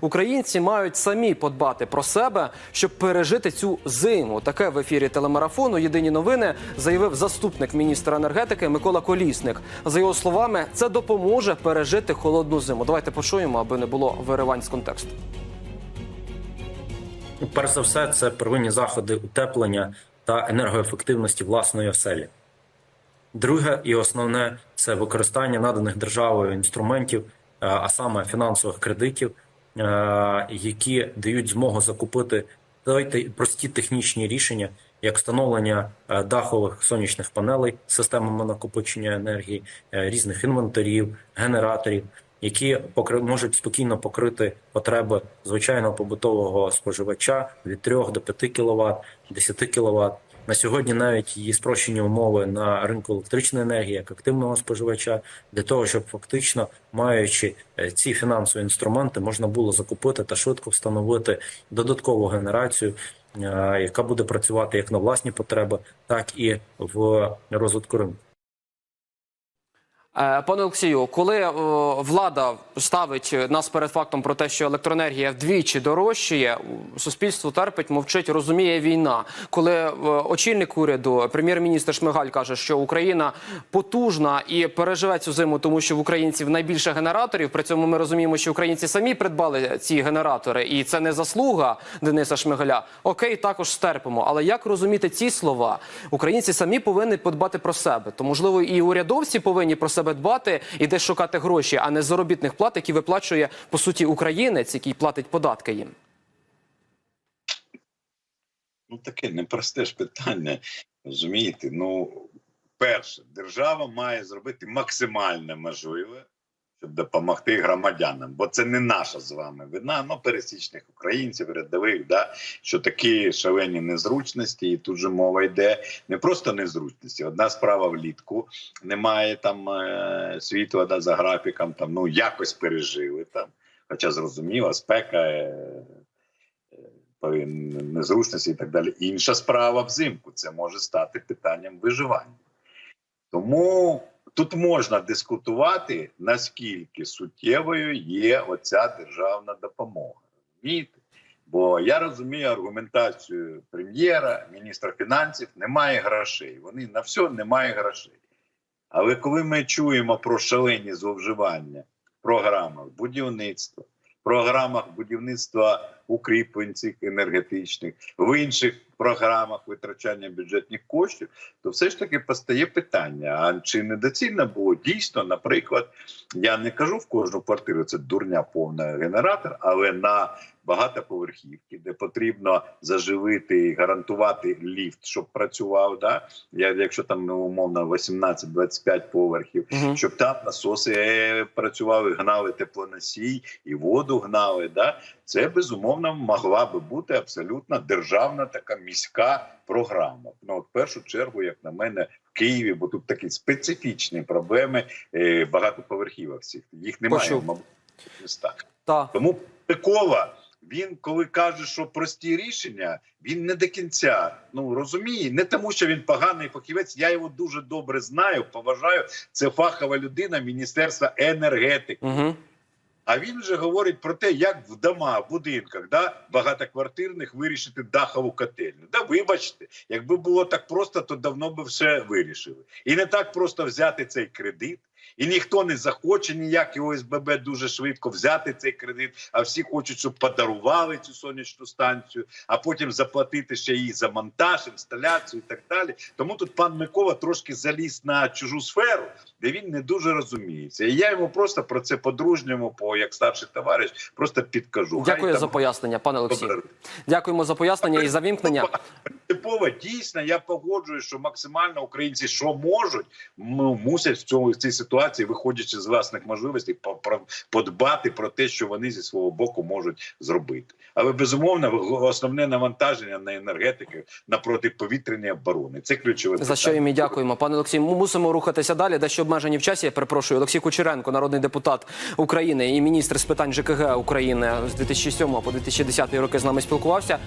українці мають самі подбати про себе, щоб пережити цю зиму. Таке в ефірі телемарафону Єдині новини заявив заступник міністра енергетики Микола Колісник. За його словами, це допоможе пережити холодну зиму. Давайте почуємо, аби не було виривань з контексту. Перш за все, це первинні заходи утеплення та енергоефективності власної оселі. Друге і основне це використання наданих державою інструментів, е, а саме фінансових кредитів, які дають змогу закупити той- те- прості технічні рішення, як встановлення е, дахових сонячних панелей системами накопичення енергії, е, різних інвентарів, генераторів, які покри- можуть спокійно покрити потреби звичайного побутового споживача від 3 до 5 кВт, 10 кВт. На сьогодні навіть є спрощені умови на ринку електричної енергії як активного споживача для того, щоб фактично маючи е, ці фінансові інструменти, можна було закупити та швидко встановити додаткову генерацію, е, яка буде працювати як на власні потреби, так і в розвитку ринку. Е, Пане Олексію, коли е, влада ставить нас перед фактом про те, що електроенергія вдвічі дорожчає, суспільство терпить, мовчить, розуміє війна. Коли е, очільник уряду, прем'єр-міністр Шмигаль каже, що Україна потужна і переживе цю зиму, тому що в українців найбільше генераторів. При цьому ми розуміємо, що українці самі придбали ці генератори, і це не заслуга Дениса Шмигаля. Окей, також стерпимо. Але як розуміти ці слова? Українці самі повинні подбати про себе. То можливо і урядовці повинні про себе дбати і десь шукати гроші, а не заробітних плат, які виплачує по суті українець, який платить податки їм. Ну, таке непросте ж питання. Розумієте? Ну, перше, держава має зробити максимально можливе, щоб допомогти громадянам, бо це не наша з вами вина, ну пересічних українців, рядових, да, що такі шалені незручності, і тут же мова йде не просто незручності. Одна справа влітку, немає там е, світла да, за графіком, там ну якось пережили там. Хоча зрозуміло, спека. Е, е, незручності і так далі. Інша справа взимку це може стати питанням виживання. Тому тут можна дискутувати, наскільки суттєвою є оця державна допомога. Розумієте? Бо я розумію аргументацію прем'єра, міністра фінансів, немає грошей. Вони на все немає грошей. Але коли ми чуємо про шалені зловживання в програмах будівництва, програмах будівництва укріплень цих енергетичних, в інших програмах витрачання бюджетних коштів, то все ж таки постає питання: а чи недоцільно було? Дійсно, наприклад, я не кажу в кожну квартиру, це дурня повна генератор, але на багатоповерхівки, де потрібно заживити і гарантувати ліфт, щоб працював. Да? Я, якщо там ну, умовно 18-25 поверхів, Мгм. щоб там насоси е, працювали, гнали теплоносій і воду гнали. Да? Це безумовно могла би бути абсолютно державна така міська програма. Ну, от в першу чергу, як на мене, в Києві, бо тут такі специфічні проблеми е, багатоповерхівок всіх. Їх немає, Почув. мабуть, в містах. Та Тому Пикова, він коли каже, що прості рішення, він не до кінця ну розуміє, не тому, що він поганий фахівець. Я його дуже добре знаю, поважаю. Це фахова людина Міністерства енергетики. угу. А він вже говорить про те, як в домах, в будинках, да, багатоквартирних вирішити дахову котельню. Да, вибачте, якби було так просто, то давно би все вирішили. І не так просто взяти цей кредит. І ніхто не захоче ніяк і ОСББ дуже швидко взяти цей кредит, а всі хочуть, щоб подарували цю сонячну станцію, а потім заплатити ще її за монтаж, інсталяцію і так далі. Тому тут пан Микола трошки заліз на чужу сферу, де він не дуже розуміється. І я йому просто про це по-дружньому, по як старший товариш, просто підкажу. Хай Дякую там за пояснення, пане Олексію. Дякуємо за пояснення і за вімкнення. Принципово дійсно я погоджуюсь, що максимально українці, що можуть, мусять в цьому в цій ситуації, виходячи з власних можливостей, подбати про те, що вони зі свого боку можуть зробити. Але безумовно, основне навантаження на енергетику, на протиповітряні оборони. Це ключове За що і дякуємо, пане Олексій. Ми мусимо рухатися далі. Дещо обмежені в часі. Я перепрошую. Олексій Кучеренко, народний депутат України і міністр з питань ЖКГ України з 2007 по 2010 роки з нами спілкувався.